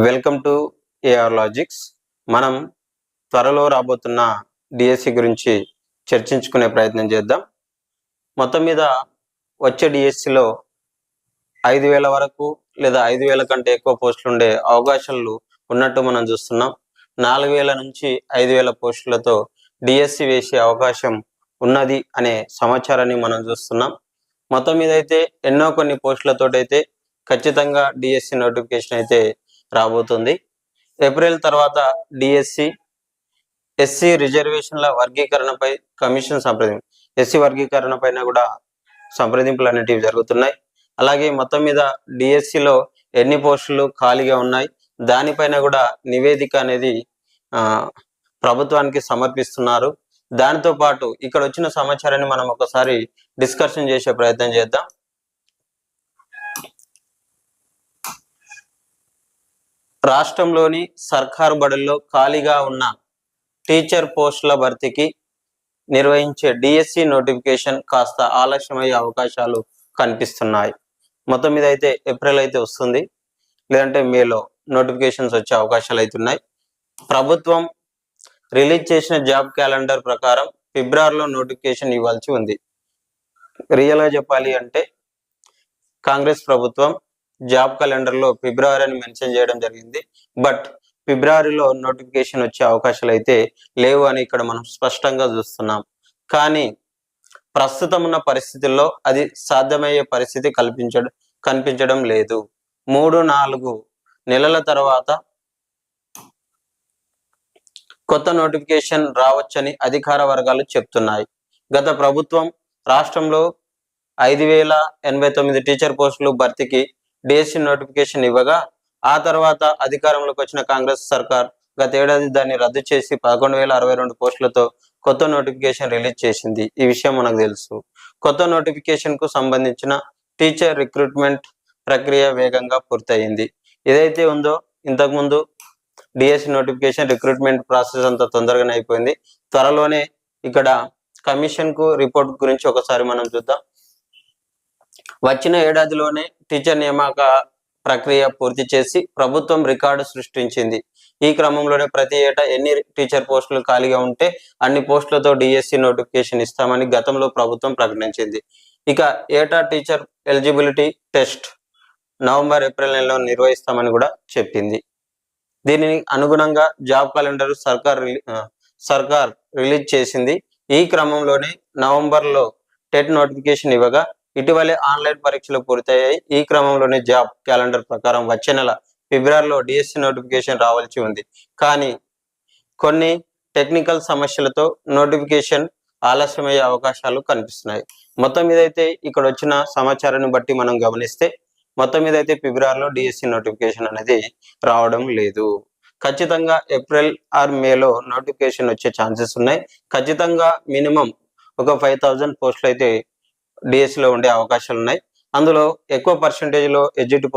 Welcome to AR logics మనం త్వరలో రాబోతున్న డిఎస్సి గురించి చర్చించుకునే ప్రయత్నం చేద్దాం. మొత్తం మీద వచ్చే డిఎస్సిలో ఐదు వేల వరకు లేదా ఐదు వేల కంటే ఎక్కువ పోస్టులు ఉండే అవకాశాలు ఉన్నట్టు మనం చూస్తున్నాం. నాలుగు వేల నుంచి ఐదు వేల పోస్టులతో డిఎస్సి వేసే అవకాశం ఉన్నది అనే సమాచారాన్ని మనం చూస్తున్నాం. మొత్తం మీద అయితే ఎన్నో కొన్ని పోస్టులతోటైతే ఖచ్చితంగా డిఎస్సి నోటిఫికేషన్ అయితే రాబోతుంది. ఏప్రిల్ తర్వాత డిఎస్సి ఎస్సీ రిజర్వేషన్ల వర్గీకరణపై కమిషన్ సంప్రదింపు ఎస్సీ వర్గీకరణ పైన కూడా సంప్రదింపులు అనేటివి జరుగుతున్నాయి. అలాగే మొత్తం మీద డిఎస్సిలో ఎన్ని పోస్టులు ఖాళీగా ఉన్నాయి దానిపైన కూడా నివేదిక అనేది ఆ, ప్రభుత్వానికి సమర్పిస్తున్నారు. దానితో పాటు ఇక్కడ వచ్చిన సమాచారాన్ని మనం ఒకసారి డిస్కషన్ చేసే ప్రయత్నం చేద్దాం. రాష్ట్రంలోని సర్కారు బడుల్లో ఖాళీగా ఉన్న టీచర్ పోస్టుల భర్తీకి నిర్వహించే డిఎస్సి నోటిఫికేషన్ కాస్త ఆలస్యమయ్యే అవకాశాలు కనిపిస్తున్నాయి. మొత్తం మీద అయితే ఏప్రిల్ అయితే వస్తుంది. లేదంటే మేలో నోటిఫికేషన్స్ వచ్చే అవకాశాలు అయితే ఉన్నాయి. ప్రభుత్వం రిలీజ్ చేసిన జాబ్ క్యాలెండర్ ప్రకారం ఫిబ్రవరిలో నోటిఫికేషన్ ఇవ్వాల్సి ఉంది. రియల్గా చెప్పాలి అంటే కాంగ్రెస్ ప్రభుత్వం జాబ్ క్యాలెండర్లో ఫిబ్రవరి అని మెన్షన్ చేయడం జరిగింది. బట్ ఫిబ్రవరిలో నోటిఫికేషన్ వచ్చే అవకాశాలు అయితే లేవు అని ఇక్కడ మనం స్పష్టంగా చూస్తున్నాం. కానీ ప్రస్తుతం ఉన్న పరిస్థితుల్లో అది సాధ్యమయ్యే పరిస్థితి కల్పించడం కనిపించడం లేదు. మూడు నాలుగు నెలల తర్వాత కొత్త నోటిఫికేషన్ రావచ్చని అధికార వర్గాలు చెప్తున్నాయి. గత ప్రభుత్వం రాష్ట్రంలో ఐదు వేల ఎనభై తొమ్మిది టీచర్ పోస్టులు భర్తీకి డిఎస్సి నోటిఫికేషన్ ఇవ్వగా ఆ తర్వాత అధికారంలోకి వచ్చిన కాంగ్రెస్ సర్కార్ గత ఏడాది దాన్ని రద్దు చేసి పదకొండు వేల అరవై రెండు పోస్టులతో కొత్త నోటిఫికేషన్ రిలీజ్ చేసింది. ఈ విషయం మనకు తెలుసు. కొత్త నోటిఫికేషన్కు సంబంధించిన టీచర్ రిక్రూట్మెంట్ ప్రక్రియ వేగంగా పూర్తయింది. ఏదైతే ఉందో ఇంతకుముందు డిఎస్సి నోటిఫికేషన్ రిక్రూట్మెంట్ ప్రాసెస్ అంతా తొందరగానే అయిపోయింది. త్వరలోనే ఇక్కడ కమిషన్కు రిపోర్ట్ గురించి ఒకసారి మనం చూద్దాం. వచ్చిన ఏడాదిలోనే టీచర్ నియామక ప్రక్రియ పూర్తి చేసి ప్రభుత్వం రికార్డు సృష్టించింది. ఈ క్రమంలోనే ప్రతి ఏటా ఎన్ని టీచర్ పోస్టులు ఖాళీగా ఉంటే అన్ని పోస్టులతో డిఎస్సి నోటిఫికేషన్ ఇస్తామని గతంలో ప్రభుత్వం ప్రకటించింది. ఇక ఏటా teacher eligibility test November April నెలలో నిర్వహిస్తామని కూడా చెప్పింది. దీనిని అనుగుణంగా జాబ్ క్యాలెండర్ సర్కార్ రిలీ- సర్కార్ రిలీజ్ చేసింది. ఈ క్రమంలోనే నవంబర్లో టెట్ నోటిఫికేషన్ ఇవ్వగా ఇటీవలే ఆన్లైన్ పరీక్షలు పూర్తయ్యాయి. ఈ క్రమంలోనే జాబ్ క్యాలెండర్ ప్రకారం వచ్చే నెల ఫిబ్రవరిలో డిఎస్సి నోటిఫికేషన్ రావాల్సి ఉంది. కానీ కొన్ని టెక్నికల్ సమస్యలతో నోటిఫికేషన్ ఆలస్యమయ్యే అవకాశాలు కనిపిస్తున్నాయి. మొత్తం మీద అయితే ఇక్కడ వచ్చిన సమాచారాన్ని బట్టి మనం గమనిస్తే మొత్తం మీద అయితే ఫిబ్రవరిలో డిఎస్సి నోటిఫికేషన్ అనేది రావడం లేదు. ఖచ్చితంగా ఏప్రిల్ ఆర్ మేలో నోటిఫికేషన్ వచ్చే ఛాన్సెస్ ఉన్నాయి. ఖచ్చితంగా మినిమం ఒక ఫైవ్ థౌజండ్ పోస్టులు అయితే డిఎస్సి లో ఉండే అవకాశాలు ఉన్నాయి అందులో ఎక్కువ పర్సంటేజ్లో లో ఎడ్జిటి